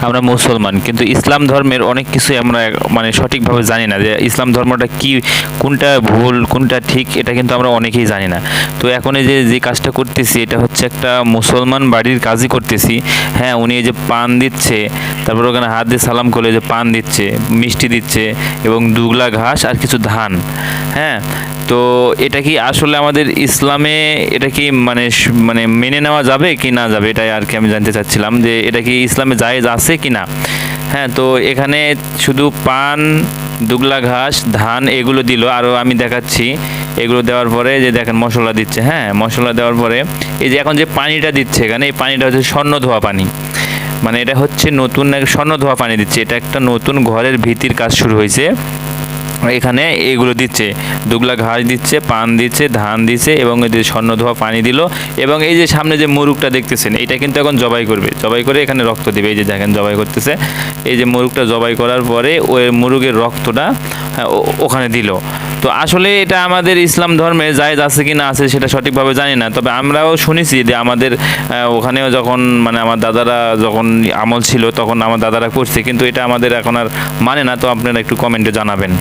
আমরা মুসলমান। কিন্তু ইসলাম ধর্মের অনেক কিছুই আমরা মানে সঠিকভাবে জানি না যে ইসলাম ধর্মটা কি, কোনটা ভুল, কোনটা ঠিক, এটা কিন্তু আমরা অনেকেই জানি না। তো এখন এই যে যে কাজটা করতেছি, এটা হচ্ছে একটা মুসলমান বাড়ির কাজই করতেছি। হ্যাঁ উনি এই যে পান দিচ্ছে তারপর ওখানে হাত দিয়ে সালাম করলে যে পান দিচ্ছে, মিষ্টি দিচ্ছে এবং দুগলা ঘাস আর কিছু ধান। হ্যাঁ? তো এটা কি আসলে আমাদের ইসলামে এটা কি মানে মানে মেনে নেওয়া যাবে কি না যাবে? এটাই আর কি আমি জানতে চাচ্ছিলাম যে এটা কি ইসলামে জায়েজ আছে কি না? হ্যাঁ তো এখানে শুধু পান, দুগলা ঘাস, ধান এগুলো দিল। আরও আমি দেখাচ্ছি। এগুলো দেওয়ার পরে যে দেখেন মশলা দিচ্ছে। হ্যাঁ মশলা দেওয়ার পরে এই যে এখন যে পানিটা দিচ্ছে এখানে, এই পানিটা হচ্ছে স্বর্ণ ধোয়া পানি। মানে এটা হচ্ছে নতুন স্বর্ণ ধোয়া পানি দিচ্ছে। এটা একটা নতুন ঘরের ভিতির কাজ শুরু হয়েছে। এখানে এগুলো দিচ্ছে দুগলা ঘাস দিচ্ছে পান দিচ্ছে ধান দিচ্ছে এবং এই যে স্বর্ণ ধোয়া পানি দিল এবং এই যে সামনে যে মুরুগটা দেখতেছেন এটা কিন্তু এখন জবাই করবে। জবাই করে এখানে রক্ত দিবে। এই যে দেখেন জবাই করতেছে। এই যে মুরুগটা জবাই করার পরে ওই মুরুগের রক্তটা হ্যাঁ, ওখানে দিল। তো আসলে এটা আমাদের ইসলাম ধর্মে জায়েজ আছে কি না আছে সেটা সঠিকভাবে জানি না। তবে আমরাও শুনেছি যে আমাদের ওখানেও যখন মানে আমার দাদারা যখন আমল ছিল তখন আমার দাদারা করছে, কিন্তু এটা আমাদের এখন আর মানে না। তো আপনারা একটু কমেন্টে জানাবেন।